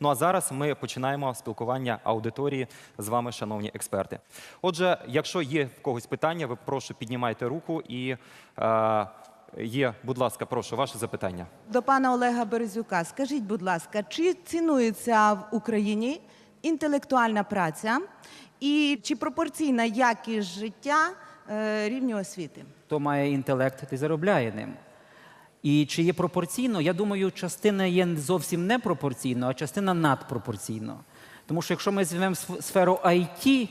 Ну а зараз ми починаємо спілкування аудиторії з вами, шановні експерти. Отже, якщо є в когось питання, ви прошу піднімайте руку і е, є, будь ласка, прошу ваше запитання. До пана Олега Березюка, скажіть, будь ласка, чи цінується в Україні інтелектуальна праця і чи пропорційна якість життя е, рівню освіти? хто має інтелект, той заробляє ним. І чи є пропорційно? Я думаю, частина є зовсім не пропорційно, а частина надпропорційно. Тому що якщо ми візьмемо сф- сферу IT,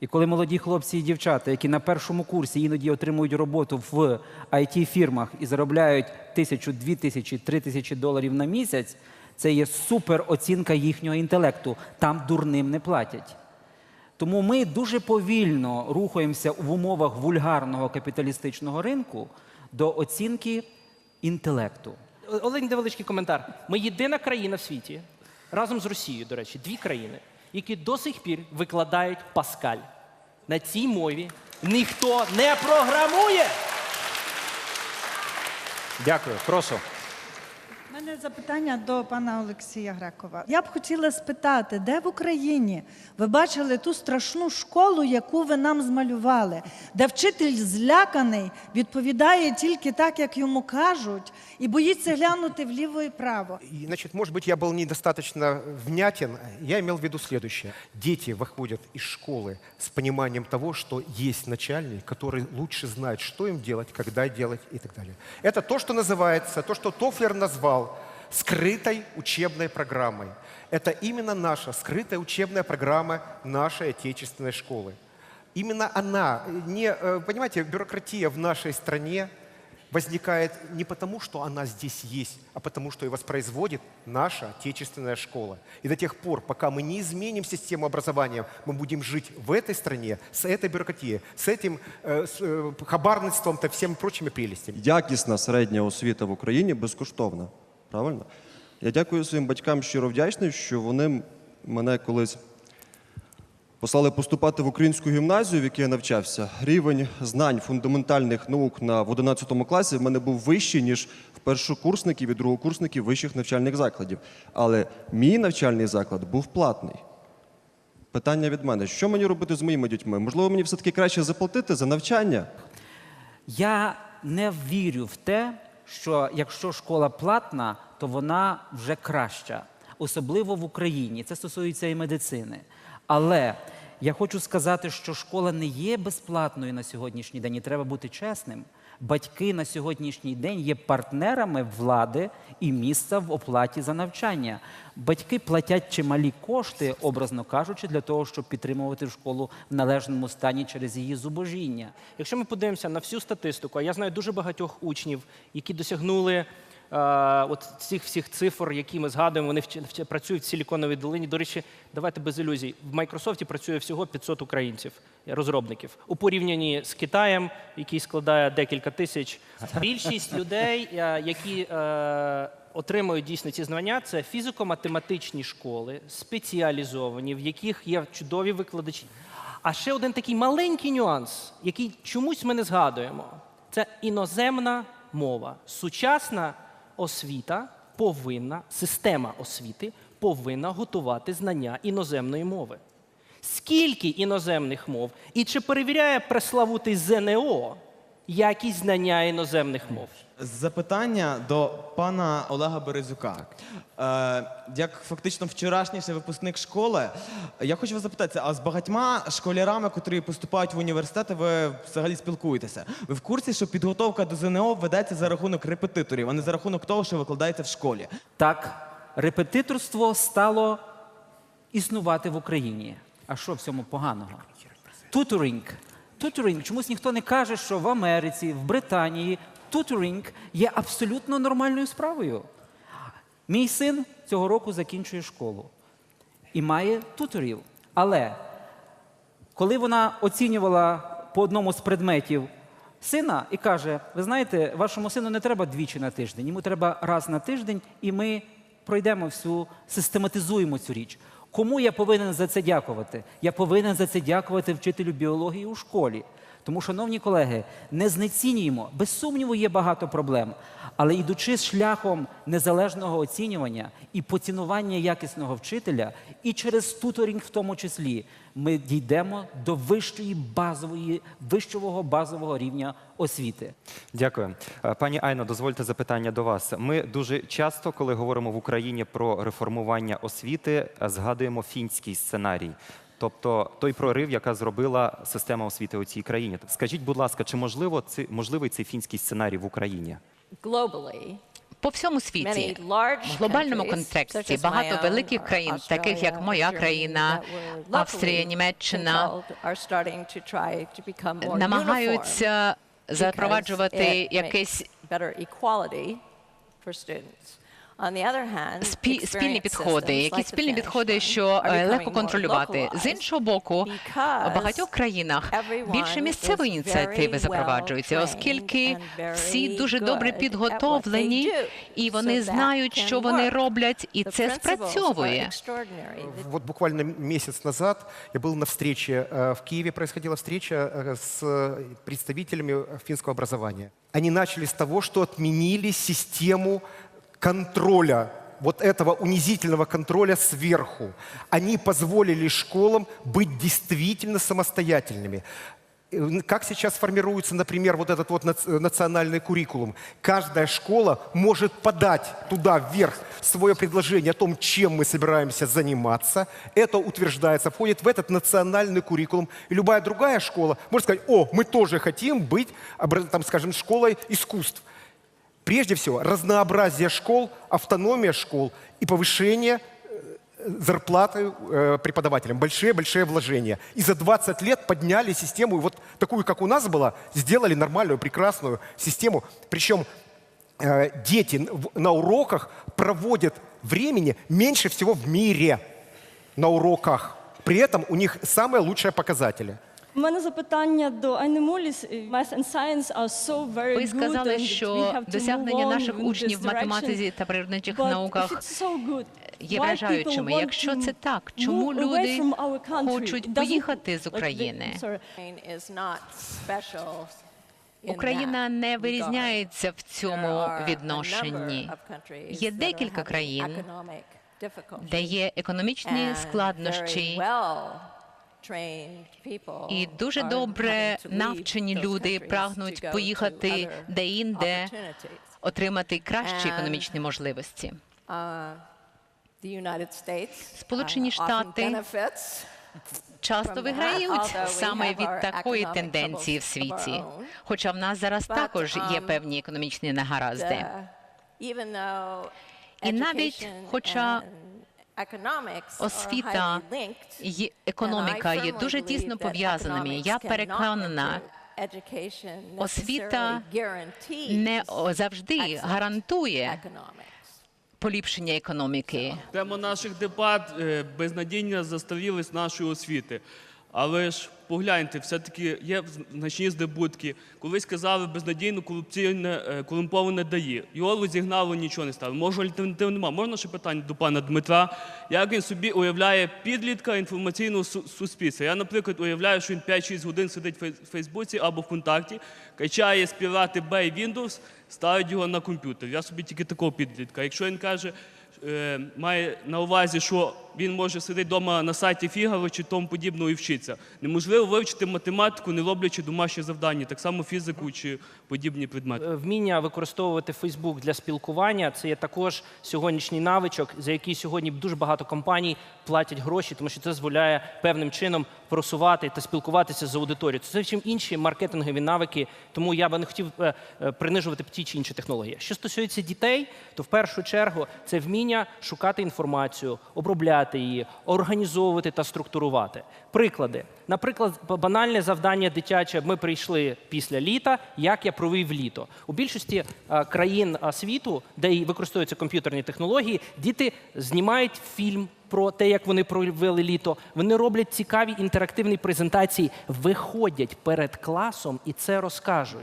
і коли молоді хлопці і дівчата, які на першому курсі іноді отримують роботу в it фірмах і заробляють тисячу, дві тисячі, три тисячі доларів на місяць, це є супер оцінка їхнього інтелекту. Там дурним не платять. Тому ми дуже повільно рухаємося в умовах вульгарного капіталістичного ринку до оцінки інтелекту. Один невеличкий коментар. Ми єдина країна в світі, разом з Росією, до речі, дві країни, які до сих пір викладають Паскаль. На цій мові ніхто не програмує. Дякую, прошу У мене запитання до пана Олексія Грекова. Я б хотіла спитати, де в Україні ви бачили ту страшну школу, яку ви нам змалювали, де вчитель зляканий, відповідає тільки так, як йому кажуть, і боїться глянути вліво і право. И, Значит, может быть, я был недостаточно внятен. Я имел в виду следующее. Дети выходят из школы с пониманием того, что есть начальник, который лучше знает, что им делать, когда делать и так далее. Это то, что называется, то, что Тофлер назвал скрытой учебной программой. Это именно наша скрытая учебная программа нашей отечественной школы. Именно она, не, э, понимаете, бюрократия в нашей стране возникает не потому, что она здесь есть, а потому, что ее воспроизводит наша отечественная школа. И до тех пор, пока мы не изменим систему образования, мы будем жить в этой стране с этой бюрократией, с этим э, с, э, хабарництвом и всеми прочими прелестями. якісна середня освіта в Україні безкоштовна. Правильно? Я дякую своїм батькам щиро вдячний, що вони мене колись послали поступати в українську гімназію, в якій я навчався. Рівень знань фундаментальних наук на в 11 класі в мене був вищий, ніж в першокурсників і другокурсників вищих навчальних закладів. Але мій навчальний заклад був платний. Питання від мене: що мені робити з моїми дітьми? Можливо, мені все-таки краще заплатити за навчання? Я не вірю в те, що якщо школа платна, то вона вже краща, особливо в Україні. Це стосується і медицини. Але я хочу сказати, що школа не є безплатною на сьогоднішній день, і треба бути чесним. Батьки на сьогоднішній день є партнерами влади і місця в оплаті за навчання. Батьки платять чималі кошти, образно кажучи, для того, щоб підтримувати школу в належному стані через її зубожіння. Якщо ми подивимося на всю статистику, а я знаю дуже багатьох учнів, які досягнули от цих всіх цифр, які ми згадуємо, вони працюють в Силіконовій долині. До речі, давайте без ілюзій. В Майкрософті працює всього 500 українців, розробників, у порівнянні з Китаєм, який складає декілька тисяч. Більшість людей, е, які е, отримують дійсно ці знання, це фізико-математичні школи, спеціалізовані, в яких є чудові викладачі. А ще один такий маленький нюанс, який чомусь ми не згадуємо, це іноземна мова. Сучасна освіта повинна, система освіти повинна готувати знання іноземної мови. Скільки іноземних мов? І чи перевіряє преславутий ЗНО якість знання іноземних мов? Запитання до пана Олега Березюка. Е, як фактично вчорашній випускник школи, я хочу вас запитати, а з багатьма школярами, котрі поступають в університети, ви взагалі спілкуєтеся? Ви в курсі, що підготовка до ЗНО ведеться за рахунок репетиторів, а не за рахунок того, що викладається в школі? Так, репетиторство стало існувати в Україні. А що в цьому поганого? Туторинг. Туторинг. Чомусь ніхто не каже, що в Америці, в Британії туторинг є абсолютно нормальною справою. Мій син цього року закінчує школу і має туторів. Але коли вона оцінювала по одному з предметів сина і каже: ви знаєте, вашому сину не треба двічі на тиждень, йому треба раз на тиждень, і ми пройдемо всю, систематизуємо цю річ. Кому я повинен за це дякувати? Я повинен за це дякувати вчителю біології у школі. Тому, шановні колеги, не знецінюємо. Без сумніву, є багато проблем. Але йдучи шляхом незалежного оцінювання і поцінування якісного вчителя, і через туторінг в тому числі, ми дійдемо до вищої базової, вищого базового рівня освіти. Дякую. Е, Пані Айно, дозвольте запитання до вас. Ми дуже часто, коли говоримо в Україні про реформування освіти, е, згадуємо фінський сценарій. Тобто той прорив, яка зробила система освіти у цій країні. Скажіть, будь ласка, чи можливо ци- можливий цей фінський сценарій в Україні? По всьому світі, в глобальному контексті, багато великих країн, таких як моя країна, Австрія, Німеччина, намагаються запроваджувати якесь makes better equality for students. On the other hand, спі- спільні experienced підходи, systems які like the спільні Finnish підходи, one що are е, becoming легко more контролювати. З localized іншого боку, в because багатьох країнах більше everyone місцевої is ініціативи very запроваджуються, well оскільки trained and всі very дуже good добре at what підготовлені, they do. і So вони that знають, can що вони work. роблять, і The це principles are спрацьовує. extraordinary. The Вот буквально месяц назад я был на встрече э, в Киеве, происходила встреча э, с э, представителями финского образования. Они начали с того, что отменили систему контроля, вот этого унизительного контроля сверху. Они позволили школам быть действительно самостоятельными. Э, Как сейчас формируется, например, вот этот вот нац- национальный куррикулум? Каждая школа может подать туда вверх свое предложение о том, чем мы собираемся заниматься. Это утверждается, входит в этот национальный куррикулум. И любая другая школа может сказать, о, мы тоже хотим быть, там, скажем, школой искусств. Прежде всего, разнообразие школ, автономия школ и повышение э, зарплаты э, преподавателям. Большие-большие вложения. И за 20 лет подняли систему, и вот такую, как у нас была, сделали нормальную, прекрасную систему. Причем э, дети на уроках проводят времени меньше всего в мире на уроках. При этом у них самые лучшие показатели. У мене запитання до Айни Моліс. Math and science are so very Ви good сказали, and we що have to досягнення наших учнів в direction. математиці та природничих But науках if it's so good, є why people вражаючими. want Якщо to це так, чому move away люди from our country? хочуть поїхати з України? sorry. Ukraine is not special in Україна that не regard. вирізняється в There цьому are a відношенні. number of countries Є that are декілька країн, де є економічні And складнощі, і дуже добре навчені люди прагнуть поїхати де-інде, отримати кращі економічні можливості. Uh, Сполучені uh, Штати часто виграють саме від такої тенденції в світі. Хоча в нас зараз також є um, певні економічні негаразди. І навіть, хоча освіта і економіка є дуже тісно пов'язаними. Я переконана, освіта не завжди гарантує поліпшення економіки. Тема наших дебат безнадійно заставілись нашої освіти. Але ж погляньте, все-таки є значні здобутки. Колись казали безнадійно корупційне е, корумповане дає. Його розігнало, нічого не стало. Може, альтернатив немає. Можна ще питання до пана Дмитра? Як він собі уявляє підлітка інформаційного су- суспільства? Я, наприклад, уявляю, що він 5-6 годин сидить в Фей- Фейсбуці або ВКонтакті, качає співати Bay Windows, ставить його на комп'ютер. Я собі тільки такого підлітка. Якщо він каже, е, має на увазі, що він може сидіти вдома на сайті Фігаро чи тому подібного і вчитися. Неможливо вивчити математику, не роблячи домашні завдання, так само фізику чи подібні предмети. Е, Вміння використовувати Фейсбук для спілкування це є також сьогоднішній навичок, за який сьогодні дуже багато компаній платять гроші, тому що це дозволяє певним чином просувати та спілкуватися з аудиторією. Це зовсім інші маркетингові навики, тому я би не хотів е, е, принижувати ті чи інші технології. Що стосується дітей, то в першу чергу це вміння шукати інформацію, обробляти її, організовувати та структурувати. Приклади. Наприклад, банальне завдання дитяче. Ми прийшли після літа. Як я провів літо у більшості країн світу, де використовуються комп'ютерні технології, діти знімають фільм. Про те, як вони провели літо, вони роблять цікаві інтерактивні презентації, виходять перед класом і це розкажуть.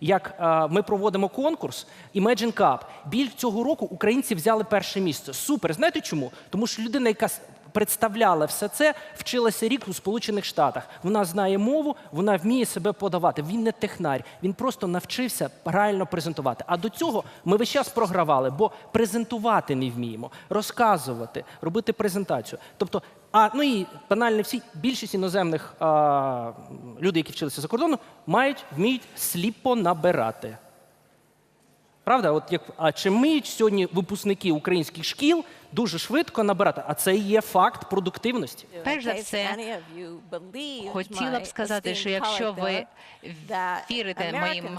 Як е, ми проводимо конкурс Imagine Cup, біль цього року українці взяли перше місце. Супер. Знаєте чому? Тому що людина, яка представляла все це, вчилася рік у Сполучених Штатах. Вона знає мову, вона вміє себе подавати. Він не технарь, він просто навчився правильно презентувати. А до цього ми весь час програвали, бо презентувати не вміємо, розказувати, робити презентацію. Тобто, а ну і банально всі більшість іноземних а, людей, які вчилися за кордоном, мають вміють сліпо набирати. Правда, от як а чи вміють сьогодні випускники українських шкіл дуже швидко набирати? А це є факт продуктивності. Перш за все, хотіла б сказати, що якщо ви colleague вірите моїм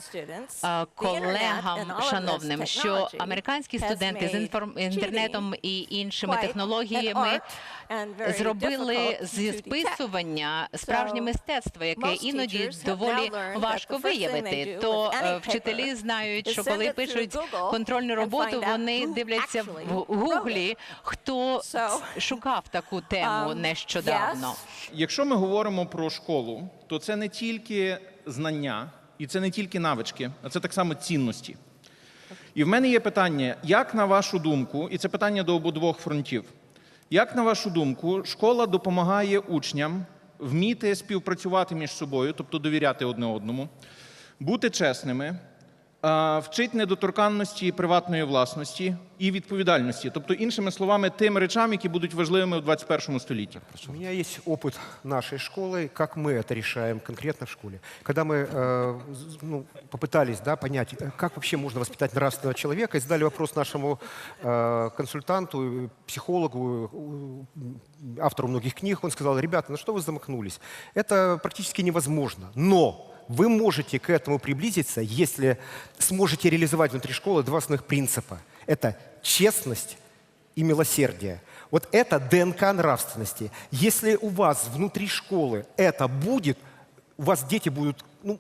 internet колегам шановним, що американські студенти з інтернетом і іншими технологіями зробили зі списування справжнє мистецтво, яке іноді доволі важко виявити. То е, вчителі знають, що коли пишуть контрольну роботу, вони дивляться в гуглі, хто So, шукав таку тему um, нещодавно. yes. Якщо ми говоримо про школу, то це не тільки знання і це не тільки навички, а це так само цінності. І в мене є питання: як на вашу думку, і це питання до обидвох фронтів, як на вашу думку, школа допомагає учням вміти співпрацювати між собою, тобто довіряти одне одному, бути чесними, вчить недоторканності приватної власності і відповідальності, тобто, іншими словами, тим речам, які будуть важливими в 21 столітті. У меня есть опыт нашей школы, как мы это решаем конкретно в школе. Когда мы э, з- ну, попытались да, понять, э, как вообще можно воспитать нравственного человека, и задали вопрос нашему э, консультанту, э, психологу, э, автору многих книг, он сказал, ребята, на что вы замахнулись? Это практически невозможно. Но вы можете к этому приблизиться, если сможете реализовать внутри школы два основных принципа. Это честность и милосердие. Вот это ДНК нравственности. Если у вас внутри школы это будет, у вас дети будут, ну,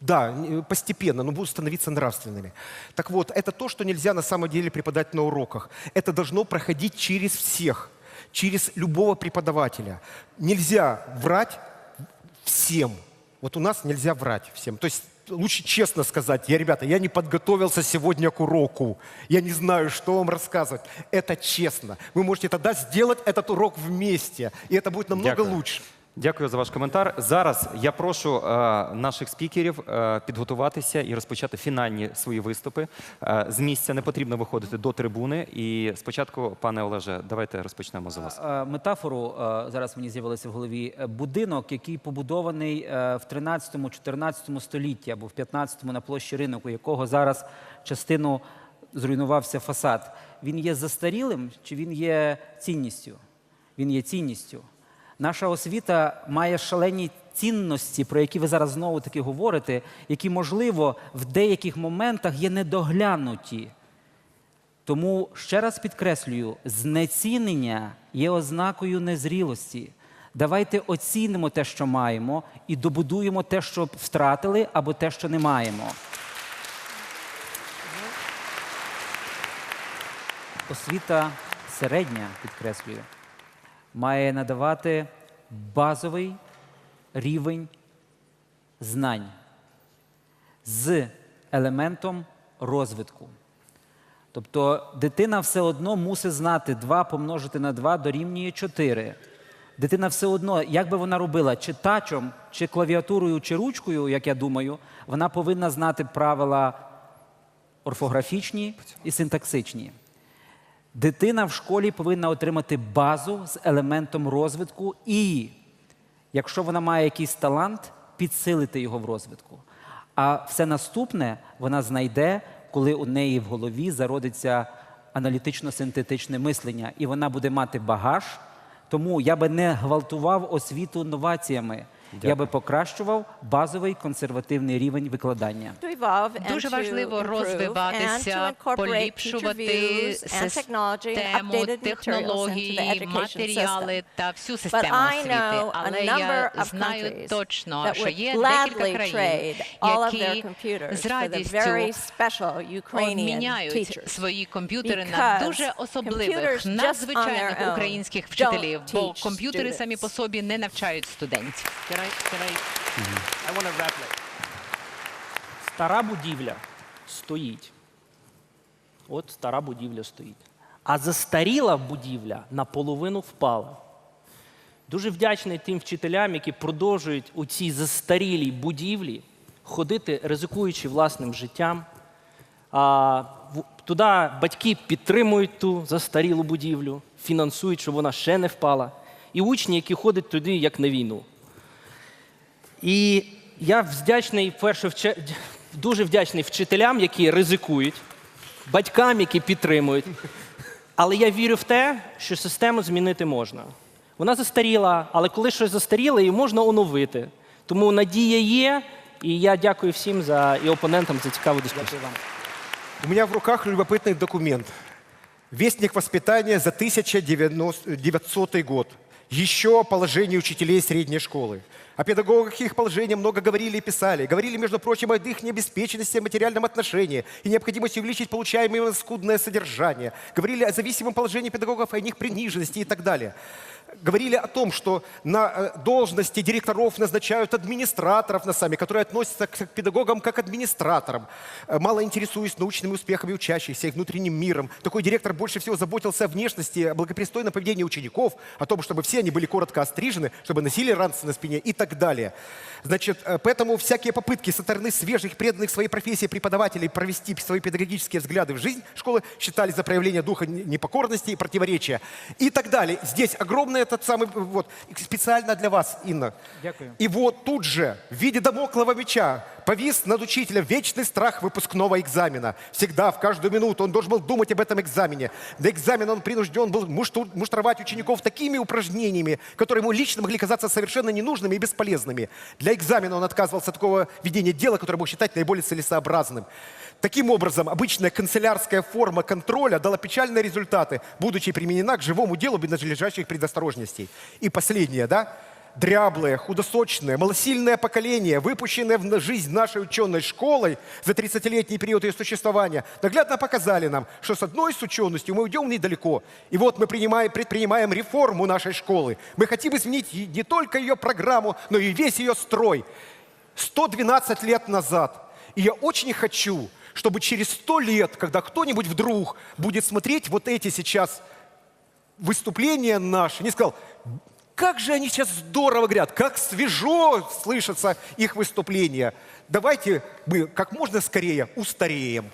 да, постепенно, но будут становиться нравственными. Так вот, это то, что нельзя на самом деле преподать на уроках. Это должно проходить через всех, через любого преподавателя. Нельзя врать всем. Вот у нас нельзя врать всем. То есть лучше честно сказать, я, ребята, я не подготовился сегодня к уроку, я не знаю, что вам рассказывать. Это честно. Вы можете тогда сделать этот урок вместе, и это будет намного Дякую. лучше. Дякую за ваш коментар. Зараз я прошу е, наших спікерів е, підготуватися і розпочати фінальні свої виступи. Е, з місця не потрібно виходити до трибуни. І спочатку, пане Олеже, давайте розпочнемо з вас. Метафору зараз мені з'явилася в голові. Будинок, який побудований в 13-14 столітті або в 15-му на площі ринок, у якого зараз частину зруйнувався фасад. Він є застарілим чи він є цінністю? Він є цінністю. Наша освіта має шалені цінності, про які ви зараз знову таки говорите, які, можливо, в деяких моментах є недоглянуті. Тому ще раз підкреслюю, знецінення є ознакою незрілості. Давайте оцінимо те, що маємо, і добудуємо те, що втратили, або те, що не маємо. Освіта середня, підкреслюю, має надавати базовий рівень знань з елементом розвитку. Тобто дитина все одно мусить знати 2 помножити на 2 дорівнює 4. Дитина все одно, як би вона робила, чи тачом, чи клавіатурою, чи ручкою, як я думаю, вона повинна знати правила орфографічні і синтаксичні. Дитина в школі повинна отримати базу з елементом розвитку і, якщо вона має якийсь талант, підсилити його в розвитку. А все наступне вона знайде, коли у неї в голові зародиться аналітично-синтетичне мислення, і вона буде мати багаж. Тому я би не гвалтував освіту новаціями. Я би покращував базовий консервативний рівень викладання. Дуже важливо розвиватися, поліпшувати систему технології, матеріали та всю систему освіти. Але я знаю точно, що є декілька країн, які з радістю обміняють свої комп'ютери на дуже особливих, надзвичайних українських вчителів, бо комп'ютери самі по собі не навчають студентів. I, can I, I want to replicate. Стара будівля стоїть. От стара будівля стоїть. а застаріла будівля наполовину впала. Дуже вдячний тим вчителям, які продовжують у цій застарілій будівлі ходити, ризикуючи власним життям. А, в- туди батьки підтримують ту застарілу будівлю, фінансують, щоб вона ще не впала. І учні, які ходять туди як на війну. І я вдячний, перше, вче- дуже вдячний вчителям, які ризикують, батькам, які підтримують. Але я вірю в те, що систему змінити можна. Вона застаріла, але коли щось застаріле, її можна оновити. Тому надія є, і я дякую всім за і опонентам за цікаву дискусію. У меня в руках любопытный документ. Вестник воспитания за 1900 год. Еще положение учителей средней школы. О педагогах их положении много говорили и писали. Говорили, между прочим, о их необеспеченности в материальном отношении и необходимости увеличить получаемое скудное содержание. Говорили о зависимом положении педагогов, о их приниженности и так далее. Говорили о том, что на э, должности директоров назначают администраторов на сами, которые относятся к педагогам как к администраторам, Э, мало интересуясь научными успехами учащихся и внутренним миром. Такой директор больше всего заботился о внешности, о благопристойном поведении учеников, о том, чтобы все они были коротко острижены, чтобы носили ранцы на спине и так далее. Значит, э, поэтому всякие попытки со стороны свежих, преданных своей профессии преподавателей провести свои педагогические взгляды в жизнь школы считались за проявление духа не- непокорности и противоречия. И так далее. Здесь огромный этот самый, э, вот, специально для вас, Инна. Дякую. И вот тут же, в виде домоклого меча, повис над учителем вечный страх выпускного экзамена. Всегда, в каждую минуту он должен был думать об этом экзамене. До экзамена он принужден был муштровать учеников такими упражнениями, которые ему лично могли казаться совершенно ненужными и бесполезными. Для экзамена он отказывался от такого ведения дела, которое мог считать наиболее целесообразным. Таким образом, обычная канцелярская форма контроля дала печальные результаты, будучи применена к живому делу без надлежащих предосторожностей. И последнее, да? Дряблое, худосочное, малосильное поколение, выпущенное в жизнь нашей ученой школой за 30-летний период ее существования, наглядно показали нам, что с одной с ученостью мы уйдем недалеко. И вот мы принимаем, предпринимаем реформу нашей школы. Мы хотим изменить не только ее программу, но и весь ее строй. 112 лет назад. И я очень хочу, чтобы через 100 лет, когда кто-нибудь вдруг будет смотреть вот эти сейчас выступления наши, не сказал, как же они сейчас здорово говорят, как свежо слышатся их выступления. Давайте мы как можно скорее устареем.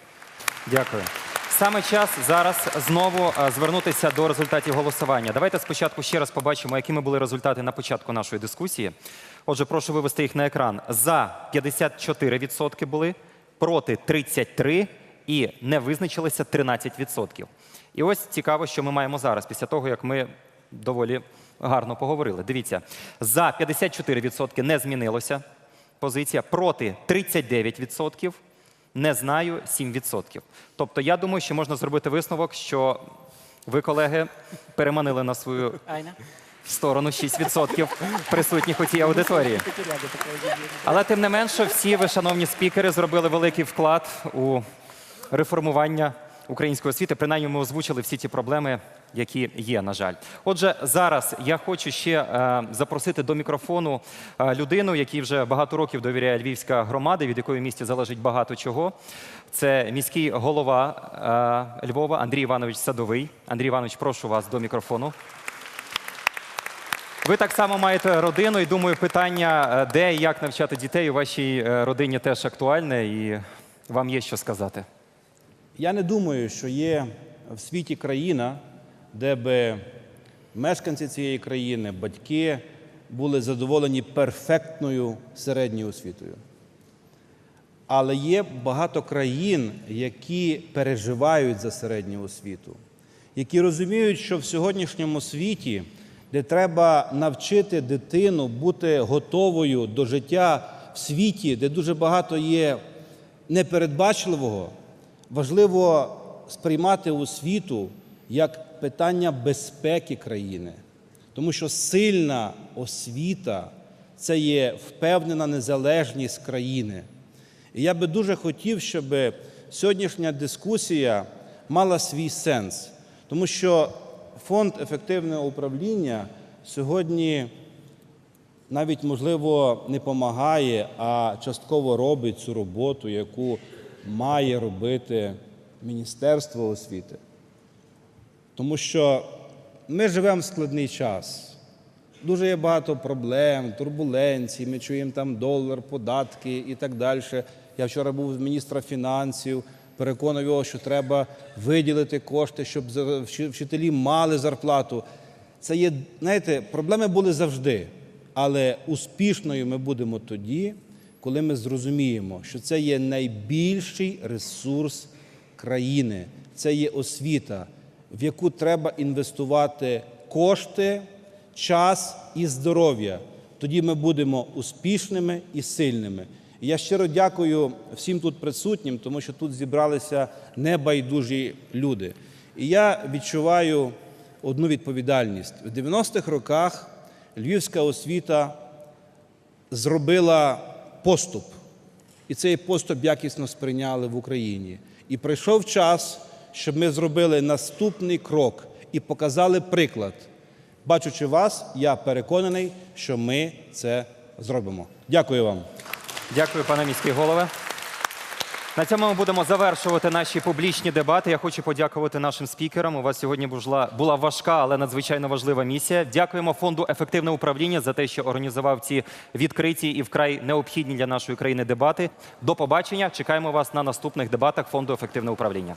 Дякую. Саме час зараз знову е, звернутися до результатів голосування. Давайте спочатку ще раз побачимо, якими були результати на початку нашої дискусії. Отже, прошу вивести їх на екран. За 54% були, проти 33% і не визначилися 13%. І ось цікаво, що ми маємо зараз, після того, як ми доволі гарно поговорили. Дивіться, за 54% не змінилося позиція, проти 39%. Не знаю 7%. Тобто, я думаю, що можна зробити висновок, що ви, колеги, переманили на свою сторону 6% присутніх у цій аудиторії. Але тим не менше, всі ви, шановні спікери, зробили великий вклад у реформування української освіти. Принаймні, ми озвучили всі ті проблеми, які є, на жаль. Отже, зараз я хочу ще е, запросити до мікрофону е, людину, якій вже багато років довіряє Львівська громада, від якої в місті залежить багато чого. Це міський голова е, Львова Андрій Іванович Садовий. Андрій Іванович, прошу вас до мікрофону. Ви так само маєте родину, і думаю, питання, де і як навчати дітей у вашій родині теж актуальне, і вам є що сказати. Я не думаю, що є в світі країна, де би мешканці цієї країни, батьки були задоволені перфектною середньою освітою. Але є багато країн, які переживають за середню освіту, які розуміють, що в сьогоднішньому світі, де треба навчити дитину бути готовою до життя в світі, де дуже багато є непередбачливого, важливо сприймати освіту як питання безпеки країни. Тому що сильна освіта це є впевнена незалежність країни. І я би дуже хотів, щоб сьогоднішня дискусія мала свій сенс, тому що фонд ефективного управління сьогодні навіть, можливо, не допомагає, а частково робить цю роботу, яку має робити Міністерство освіти. Тому що ми живемо в складний час. Дуже є багато проблем, турбуленцій. Ми чуємо там долар, податки і так далі. Я вчора був з міністра фінансів, переконав його, що треба виділити кошти, щоб вчителі мали зарплату. Це є, знаєте, проблеми були завжди, але успішною ми будемо тоді, коли ми зрозуміємо, що це є найбільший ресурс країни, це є освіта, в яку треба інвестувати кошти, час і здоров'я. Тоді ми будемо успішними і сильними. Я щиро дякую всім тут присутнім, тому що тут зібралися небайдужі люди. І я відчуваю одну відповідальність. В 90-х роках львівська освіта зробила поступ. І цей поступ якісно сприйняли в Україні. І прийшов час, щоб ми зробили наступний крок і показали приклад. Бачучи вас, я переконаний, що ми це зробимо. Дякую вам. Дякую, пане міський голове. На цьому ми будемо завершувати наші публічні дебати. Я хочу подякувати нашим спікерам. У вас сьогодні була, важка, але надзвичайно важлива місія. Дякуємо фонду ефективне управління за те, що організував ці відкриті і вкрай необхідні для нашої країни дебати. До побачення. Чекаємо вас на наступних дебатах фонду ефективне управління.